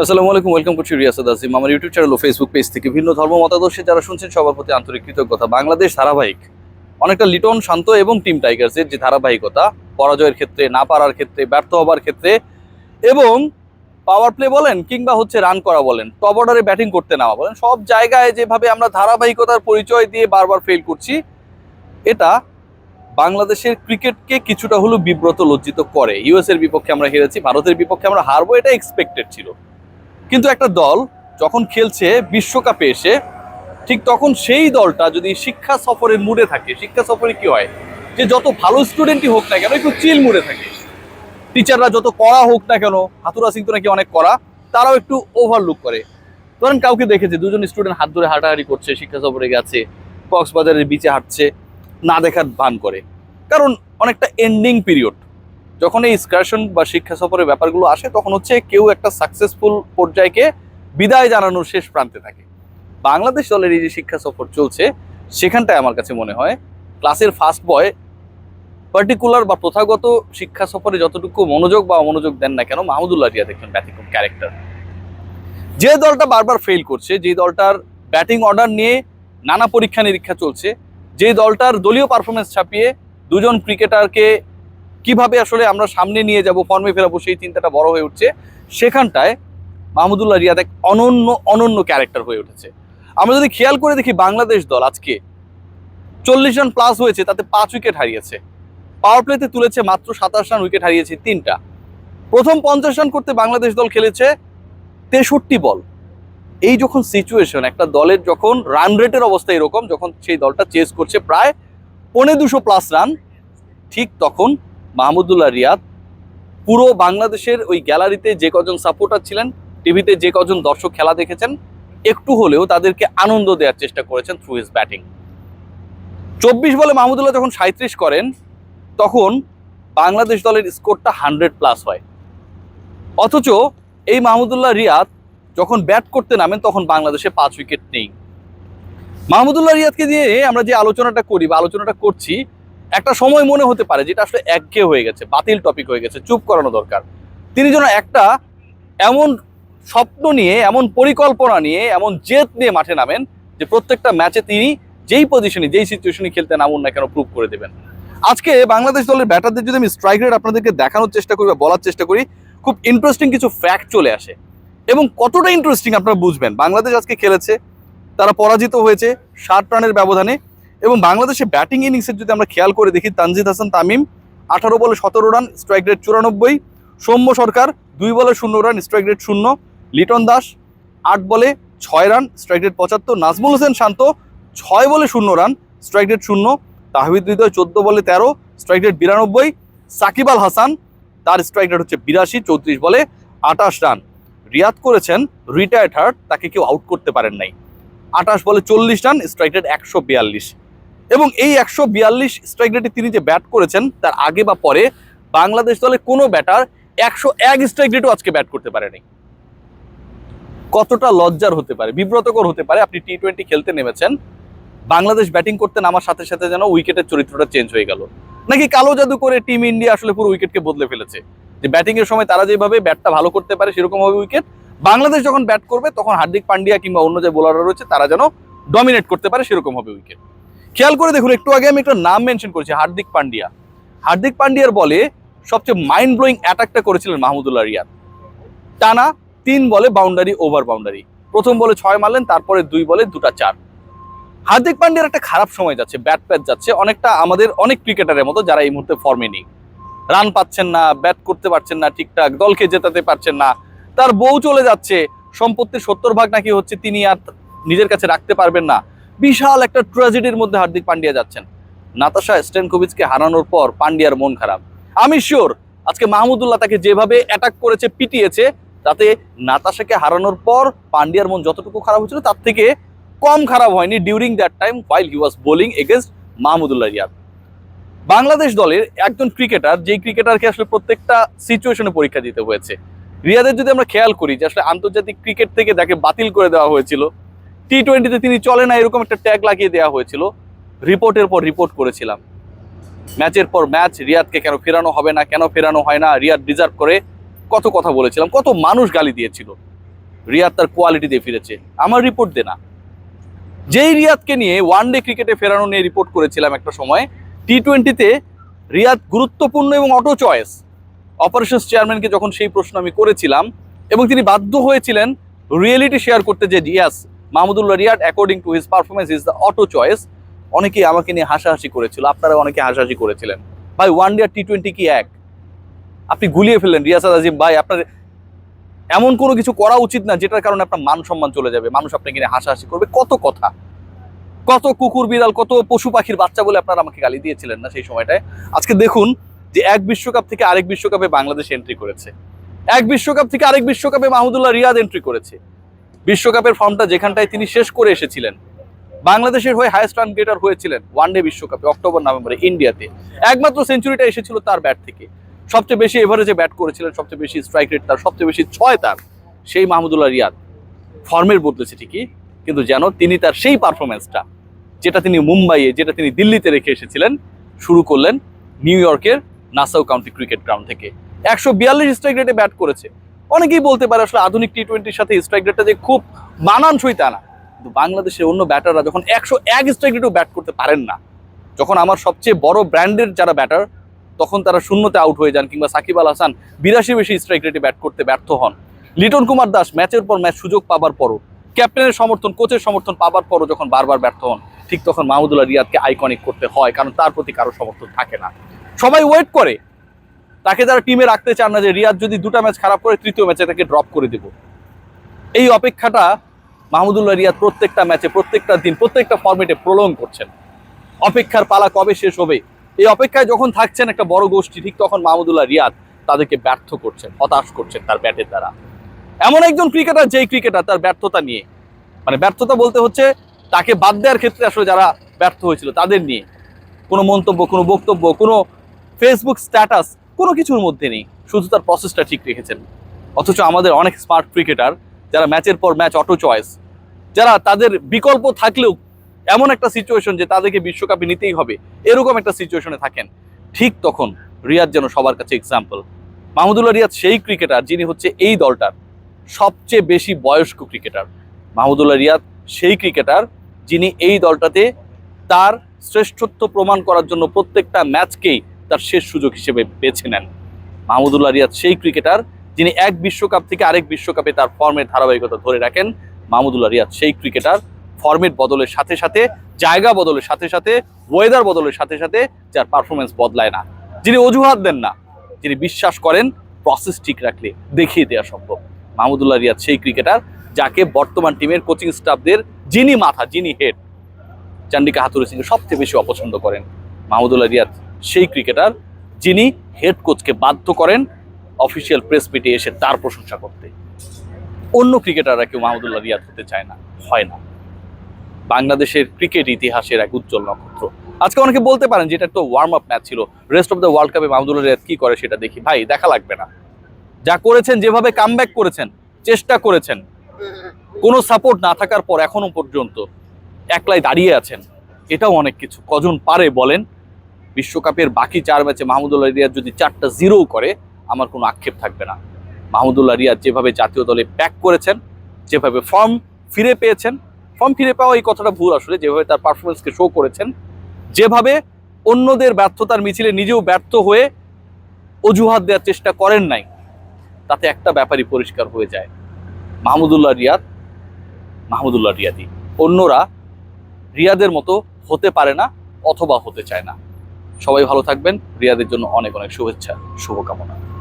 আসসালামু আলাইকুম ওয়েলকাম করছি রিয়াসাদ আসিম আমার ইউটিউব চ্যানেল ও ফেসবুক পেজ থেকে ভিন্ন ধর্ম মতাদর্শে যারা শুনছেন সবার প্রতি আন্তরিক কৃতজ্ঞতা বাংলাদেশ ধারাবাহিক, অনেকটা লিটন, শান্ত এবং টিম টাইগার্সের যে ধারাবাহিকতা, পরাজয়ের ক্ষেত্রে, না পারার ক্ষেত্রে, ব্যর্থ হবার ক্ষেত্রে, এবং পাওয়ার প্লে বলেন কিংবা হচ্ছে রান করা বলেন টপ অর্ডারে ব্যাটিং করতে নেওয়া বলেন, সব জায়গায় যেভাবে আমরা ধারাবাহিকতার পরিচয় দিয়ে বারবার ফেল করছি, এটা বাংলাদেশের ক্রিকেটকে কিছুটা হলেও বিব্রত লজ্জিত করে। ইউএস এর বিপক্ষে আমরা হেরেছি, ভারতের বিপক্ষে আমরা হারবো, এটা এক্সপেক্টেড ছিল। কিন্তু একটা দল যখন খেলছে বিশ্বকাপে এসে, ঠিক তখন সেই দলটা যদি শিক্ষা সফরের মুডে থাকে, শিক্ষা সফরে কি হয়? যে যত ভালো স্টুডেন্টই হোক না কেন, একটু চিল মুডে থাকে। টিচাররা যত কড়া হোক না কেন, হাতুরা সিং তো নাকি অনেক কড়া, তারাও একটু ওভারলুক করে। ধরেন কাউকে দেখেছে, দুজন স্টুডেন্ট হাত ধরে হাঁটাহাঁটি করছে, শিক্ষা সফরে গেছে, কক্সবাজারের বিচে হাঁটছে, না দেখার ভান করে। কারণ অনেকটা এন্ডিং পিরিয়ড যখন এই স্কারশন বা শিক্ষা সফরের ব্যাপারগুলো আসে, তখন হচ্ছে কেউ একটা সাকসেসফুল পর্যায়কে বিদায় জানানোর শেষ প্রান্তে থাকে। বাংলাদেশ দলের এই যে শিক্ষা সফর চলছে, সেখানটায় আমার কাছে মনে হয় ক্লাসের ফার্স্ট বয় পার্টিকুলার বা প্রথাগত শিক্ষা সফরে যতটুকু মনোযোগ বা অমনোযোগ দেন না কেন, মাহমুদুল্লাহ রিয়াদ একজন ব্যতিক্রম ক্যারেক্টার যে দলটা বারবার ফেল করছে, যে দলটার ব্যাটিং অর্ডার নিয়ে নানা পরীক্ষা নিরীক্ষা চলছে, যে দলটার দলীয় পারফরমেন্স ছাপিয়ে দুজন ক্রিকেটারকে কীভাবে আসলে আমরা সামনে নিয়ে যাব ফর্মে ফেরাবো, সেই চিন্তাটা বড় হয়ে উঠছে। সেখানটায় মাহমুদুল্লাহ রিয়াদ এক অনন্য অনন্য ক্যারেক্টার হয়ে উঠেছে। আমরা যদি খেয়াল করে দেখি বাংলাদেশ দল আজকে চল্লিশ রান প্লাস হয়েছে, তাতে পাঁচ উইকেট হারিয়েছে। পাওয়ার প্লেতে তুলেছে মাত্র সাতাশ রান উইকেট হারিয়েছে তিনটা। প্রথম পঞ্চাশ রান করতে বাংলাদেশ দল খেলেছে তেষট্টি বল এই যখন সিচুয়েশন একটা দলের যখন রান রেটের অবস্থা এরকম, যখন সেই দলটা চেস করছে প্রায় পৌনে দুশো প্লাস রান ঠিক তখন মাহমুদুল্লাহ রিয়াদ, পুরো বাংলাদেশের ওই গ্যালারিতে যে কজন সাপোর্টার ছিলেন, টিভিতে যে কজন দর্শক খেলা দেখেছেন, একটু হলেও তাদেরকে আনন্দ দেওয়ার চেষ্টা করেছেন থ্রু হিজ ব্যাটিং চব্বিশ বলে মাহমুদুল্লাহ যখন সাঁত্রিশ করেন, তখন বাংলাদেশ দলের স্কোরটা হান্ড্রেড প্লাস হয়। অথচ এই মাহমুদুল্লাহ রিয়াদ যখন ব্যাট করতে নামেন, তখন বাংলাদেশে পাঁচ উইকেট নেই। মাহমুদুল্লাহ রিয়াদকে দিয়ে আমরা যে আলোচনাটা করি বা আলোচনাটা করছি একটা সময় মনে হতে পারে যেটা আসলে একঘেয়ে হয়ে গেছে, বাতিল টপিক হয়ে গেছে, চুপ করানো দরকার। তিনি যেন একটা এমন স্বপ্ন নিয়ে, এমন পরিকল্পনা নিয়ে, এমন জেদ নিয়ে মাঠে নামেন যে প্রত্যেকটা ম্যাচে তিনি যেই পজিশনে যেই সিচুয়েশনে খেলতে নামুন না কেন প্রুভ করে দেবেন। আজকে বাংলাদেশ দলের ব্যাটারদের যদি আমি স্ট্রাইক রেট আপনাদেরকে দেখানোর চেষ্টা করি বা বলার চেষ্টা করি, খুব ইন্টারেস্টিং কিছু ফ্যাক্ট চলে আসে। এবং কতটা ইন্টারেস্টিং আপনারা বুঝবেন? বাংলাদেশ আজকে খেলেছে, তারা পরাজিত হয়েছে ষাট রানের ব্যবধানে। এবং বাংলাদেশে ব্যাটিং ইনিংসের যদি আমরা খেয়াল করে দেখি, তানজিদ হাসান, তামিম, আঠারো বলে সতেরো রান স্ট্রাইক রেট চুরানব্বই। সৌম্য সরকার, দুই বলে শূন্য রান স্ট্রাইক রেট শূন্য। লিটন দাস, আট বলে ছয় রান স্ট্রাইক রেট পঁচাত্তর। নাজমুল হোসেন শান্ত, ছয় বলে শূন্য রান স্ট্রাইক রেট শূন্য। তাহবিদ হৃদয়, চোদ্দ বলে তেরো স্ট্রাইক রেট বিরানব্বই। সাকিব আল হাসান, তার স্ট্রাইক রেট হচ্ছে বিরাশি, চৌত্রিশ বলে আটাশ রান। রিয়াদ করেছেন রিটায়ার্ড হার্ট তাকে কেউ আউট করতে পারেন নাই। আটাশ বলে চল্লিশ রান স্ট্রাইক রেট একশো বিয়াল্লিশ। এবং এই একশো বিয়াল্লিশ স্ট্রাইক রেটে তিনি যে ব্যাট করেছেন, তার আগে বা পরে বাংলাদেশ দলে কোনো ব্যাটার একশো এক স্ট্রাইক রেটও আজকে ব্যাট করতে পারেনি। কতটা লজ্জার হতে পারে, বিব্রতকর হতে পারে, আপনি টি টোয়েন্টি খেলতে নেমেছেন, বাংলাদেশ ব্যাটিং করতে নামার সাথে সাথে যেন উইকেটের চরিত্রটা চেঞ্জ হয়ে গেল। নাকি কালো জাদু করে টিম ইন্ডিয়া আসলে পুরো উইকেটকে বদলে ফেলেছে? যে ব্যাটিং এর সময় তারা যেভাবে ব্যাটটা ভালো করতে পারে, সেরকম হবে উইকেট বাংলাদেশ যখন ব্যাট করবে, তখন হার্দিক পান্ডিয়া কিংবা অন্য যে বোলাররা রয়েছে, তারা যেন ডমিনেট করতে পারে, সেরকম হবে উইকেট খেয়াল করে দেখুন, একটু আগে আমি একটা নাম মেনশন করেছি, হার্দিক পান্ডিয়া। হার্দিক পান্ডিয়ার বলে সবচেয়ে মাইন্ড ব্লোয়িং অ্যাটাকটা করেছিলেন মাহমুদুল্লাহ রিয়াদ। টানা তিন বলে বাউন্ডারি ওভার বাউন্ডারি প্রথম বলে ছয় মারলেন, তারপরে দুই বলে দুটা চার। হার্দিক পান্ডিয়ার একটা খারাপ সময় যাচ্ছে ব্যাট প্যাট যাচ্ছে, অনেকটা আমাদের অনেক ক্রিকেটারের মতো যারা এই মুহূর্তে ফর্মে নেই। রান পাচ্ছেন না ব্যাট করতে পারছেন না ঠিকঠাক, দলকে জেতাতে পারছেন না। তার বউ চলে যাচ্ছে সম্পত্তির সত্তর ভাগ নাকি হচ্ছে, তিনি আর নিজের কাছে রাখতে পারবেন না। বিশাল একটা ট্র্যাজেডির মধ্যে হার্দিক পান্ডিয়া যাচ্ছেন। নাতাশা স্টেনকোভিচকে হারানোর পর পান্ডিয়ার মন খারাপ। আমি শিওর আজকে মাহমুদুল্লাহ তাকে যেভাবে অ্যাটাক করেছে, পিটিয়েছে, তাতে নাতাশাকে হারানোর পর পান্ডিয়ার মন যতটুকু খারাপ হয়েছিল, তার থেকে কম খারাপ হয়নি during that time while he was bowling against Mahmudullah Riyad Bangladesh দলের একজন ক্রিকেটার যেই ক্রিকেটারকে আসলে প্রত্যেকটা সিচুয়েশনে পরীক্ষা দিতে হয়েছে। রিয়াদের যদি আমরা খেয়াল করি যে আসলে আন্তর্জাতিক ক্রিকেট থেকে তাকে বাতিল করে দেওয়া হয়েছিল টি টোয়েন্টিতে তিনি চলে না, এরকম একটা ট্যাগ লাগিয়ে দেওয়া হয়েছিল। রিপোর্টের পর রিপোর্ট করেছিলাম। ম্যাচের পর ম্যাচ রিয়াদকে কেন ফেরানো হবে না, কেন ফেরানো হয় না, রিয়াদ ডিজার্ভ করে কত কথা বলেছিলাম, কত মানুষ গালি দিয়েছিল। রিয়াদ তার কোয়ালিটি দিয়ে ফিরেছে। আমার রিপোর্ট দে না। যেই রিয়াদকে নিয়ে ওয়ান ডে ক্রিকেটে ফেরানো নিয়ে রিপোর্ট করেছিলাম একটা সময় টি টোয়েন্টিতে রিয়াদ গুরুত্বপূর্ণ এবং অটো চয়েস অপারেশনস চেয়ারম্যানকে যখন সেই প্রশ্ন আমি করেছিলাম, এবং তিনি বাধ্য হয়েছিলেন রিয়েলিটি শেয়ার করতে যে yes Mahmudullah Riyad according to his performance is the auto choice অনেকেই আমাকে নিয়ে হাসাহাসি করেছিল আপনারা অনেকে হাসাহাসি করেছিলেন। ভাই ওয়ান ডে টি টোয়েন্টি কি এক? আপনি গুলিয়ে ফেললেন রিয়াসাদ আজিম। ভাই, আপনার এমন কোনো কিছু করা উচিত না, যেটার কারণে আপনার মান সম্মান চলে যাবে। মানুষ আপনাকে নিয়ে হাসাহাসি করবে, কত কথা। কত কুকুর বিড়াল, কত পশু পাখির বাচ্চা বলে আপনারা আমাকে গালি দিয়েছিলেন না সেই সময়টায়। আজকে দেখুন যে এক বিশ্বকাপ থেকে আরেক বিশ্বকাপে বাংলাদেশ এন্ট্রি করেছে। এক বিশ্বকাপ থেকে আরেক বিশ্বকাপে মাহমুদুল্লাহ রিয়াদ এন্ট্রি করেছে। বিশ্বকাপের ফর্মটা যেখানটায় তিনি শেষ করে এসেছিলেন। বাংলাদেশের হয়ে হাইয়েস্ট রান গেটার হয়েছিলেন ওয়ানডে বিশ্বকাপে অক্টোবর নভেম্বরে ইন্ডিয়াতে একমাত্র সেঞ্চুরিটা এসেছিল তার ব্যাট থেকে। সবচেয়ে বেশি এভারেজে ব্যাট করেছিলেন, সবচেয়ে বেশি স্ট্রাইক রেট তার, সবচেয়ে বেশি ছয় তার, সেই মাহমুদুল্লাহ রিয়াদ। ফর্মের বদলেছে ঠিকই, কিন্তু যেন তিনি তার সেই পারফরমেন্সটা যেটা তিনি মুম্বাইয়ে, যেটা তিনি দিল্লিতে রেখে এসেছিলেন, শুরু করলেন নিউ ইয়র্কের নাসাউ কাউন্টি ক্রিকেট গ্রাউন্ড থেকে। একশো বিয়াল্লিশ স্ট্রাইক রেটে ব্যাট করেছে। অনেকেই বলতে পারে আসলে আধুনিক টি টোয়েন্টির সাথে স্ট্রাইক রেটটা যে খুব মানানসই তা না। কিন্তু বাংলাদেশের অন্য ব্যাটাররা যখন একশো এক স্ট্রাইক রেটেও ব্যাট করতে পারেন না, যখন আমার সবচেয়ে বড় ব্র্যান্ডের যারা ব্যাটার তখন তারা শূন্যতে আউট হয়ে যান কিংবা সাকিব আল হাসান বিরাশি বেশি স্ট্রাইক রেটে ব্যাট করতে ব্যর্থ হন। লিটন কুমার দাস ম্যাচের পর ম্যাচ সুযোগ পাবার পরও ক্যাপ্টেনের সমর্থন কোচের সমর্থন পাবার পরও যখন বারবার ব্যর্থ হন, ঠিক তখন মাহমুদুল্লাহ রিয়াদকে আইকনিক করতে হয়, কারণ তার প্রতি কারও সমর্থন থাকে না। সবাই ওয়েট করে তাকে তারা টিমে রাখতে চান না যে রিয়াদ যদি দুটো ম্যাচ খারাপ করে তৃতীয় ম্যাচে তাকে ড্রপ করে দেব। এই অপেক্ষাটা মাহমুদুল্লাহ রিয়াদ প্রত্যেকটা ম্যাচে প্রত্যেকটা দিন, প্রত্যেকটা ফর্মেটে প্রলং করছেন। অপেক্ষার পালা কবে শেষ হবে? এই অপেক্ষায় যখন থাকছেন একটা বড় গোষ্ঠী, ঠিক তখন মাহমুদুল্লাহ রিয়াদ তাদেরকে ব্যর্থ করছেন, হতাশ করছেন তার ব্যাটের দ্বারা। এমন একজন ক্রিকেটার যেই ক্রিকেটার তার ব্যর্থতা নিয়ে মানে ব্যর্থতা বলতে হচ্ছে তাকে বাদ দেওয়ার ক্ষেত্রে আসলে যারা ব্যর্থ হয়েছিল তাদের নিয়ে। কোনো মন্তব্য, কোনো বক্তব্য, কোনো ফেসবুক স্ট্যাটাস কোনো কিছুর মধ্যে নেই, শুধু তার প্রসেসটা ঠিক রেখেছেন। অথচ আমাদের অনেক স্মার্ট ক্রিকেটার যারা ম্যাচের পর ম্যাচ অটো চয়েস যারা তাদের বিকল্প থাকলেও এমন একটা সিচুয়েশন যে তাদেরকে বিশ্বকাপে নিতেই হবে, এরকম একটা সিচুয়েশনে থাকেন। ঠিক তখন রিয়াদ যেন সবার কাছে এক্সাম্পল মাহমুদুল্লাহ রিয়াদ সেই ক্রিকেটার যিনি হচ্ছে এই দলটার সবচেয়ে বেশি বয়স্ক ক্রিকেটার মাহমুদুল্লাহ রিয়াদ সেই ক্রিকেটার যিনি এই দলটাতে তার শ্রেষ্ঠত্ব প্রমাণ করার জন্য প্রত্যেকটা ম্যাচকেই তার শেষ সুযোগ হিসেবে বেছে নেন। মাহমুদুল্লাহ রিয়াদ সেই ক্রিকেটার যিনি এক বিশ্বকাপ থেকে আরেক বিশ্বকাপে তার ফর্মের ধারাবাহিকতা ধরে রাখেন মাহমুদুল্লাহ রিয়াদ সেই ক্রিকেটার ফর্মেট বদলের সাথে সাথে, জায়গা বদলের সাথে সাথে ওয়েদার বদলের সাথে সাথে যার পারফরমেন্স বদলায় না। যিনি অজুহাত দেন না, যিনি বিশ্বাস করেন প্রসেস ঠিক রাখলে দেখিয়ে দেওয়া সম্ভব। মাহমুদুল্লাহ রিয়াদ সেই ক্রিকেটার যাকে বর্তমান টিমের কোচিং স্টাফদের যিনি মাথা, যিনি হেড চান্ডিকা হাতুরে সিংকে সবচেয়ে বেশি অপছন্দ করেন। মাহমুদুল্লাহ রিয়াদ সেই ক্রিকেটার যিনি হেড কোচকে বাধ্য করেন অফিসিয়াল প্রেস মিটে এসে তার প্রশংসা করতে। অন্য ক্রিকেটাররা কেউ মাহমুদুল্লাহ রিয়াদ হতে চায় না, হয় না। বাংলাদেশের ক্রিকেট ইতিহাসের এক উজ্জ্বল নক্ষত্র। আজকে অনেকে বলতে পারেন যে এটা তো ওয়ার্ম আপ ম্যাচ ছিল। রেস্ট অফ দ্য ওয়ার্ল্ড কাপে মাহমুদুল্লাহ রিয়াদ কী করে সেটা দেখি। ভাই, দেখা লাগবে না। যা করেছেন, যেভাবে কামব্যাক করেছেন, চেষ্টা করেছেন, কোনো সাপোর্ট না থাকার পর এখনও পর্যন্ত একলাই দাঁড়িয়ে আছেন, এটাও অনেক কিছু। কজন পারে বলেন বিশ্বকাপের বাকি চার ম্যাচে মাহমুদুল্লাহ রিয়াদ যদি চারটা জিরো করে, আমার কোনো আক্ষেপ থাকবে না। মাহমুদুল্লাহ রিয়াদ যেভাবে জাতীয় দলে প্যাক করেছেন, যেভাবে ফর্ম ফিরে পেয়েছেন ফর্ম ফিরে পাওয়া এই কথাটা ভুল আসলে, যেভাবে তার পারফরমেন্সকে শো করেছেন, যেভাবে অন্যদের ব্যর্থতার মিছিলে নিজেও ব্যর্থ হয়ে অজুহাত দেওয়ার চেষ্টা করেন নাই, তাতে একটা ব্যাপারই পরিষ্কার হয়ে যায়। মাহমুদুল্লাহ রিয়াদ, মাহমুদুল্লাহ রিয়াদি। অন্যরা রিয়াদের মতো হতে পারে না অথবা হতে চায় না। সবাই ভালো থাকবেন। রিয়াদের জন্য অনেক অনেক শুভেচ্ছা শুভকামনা।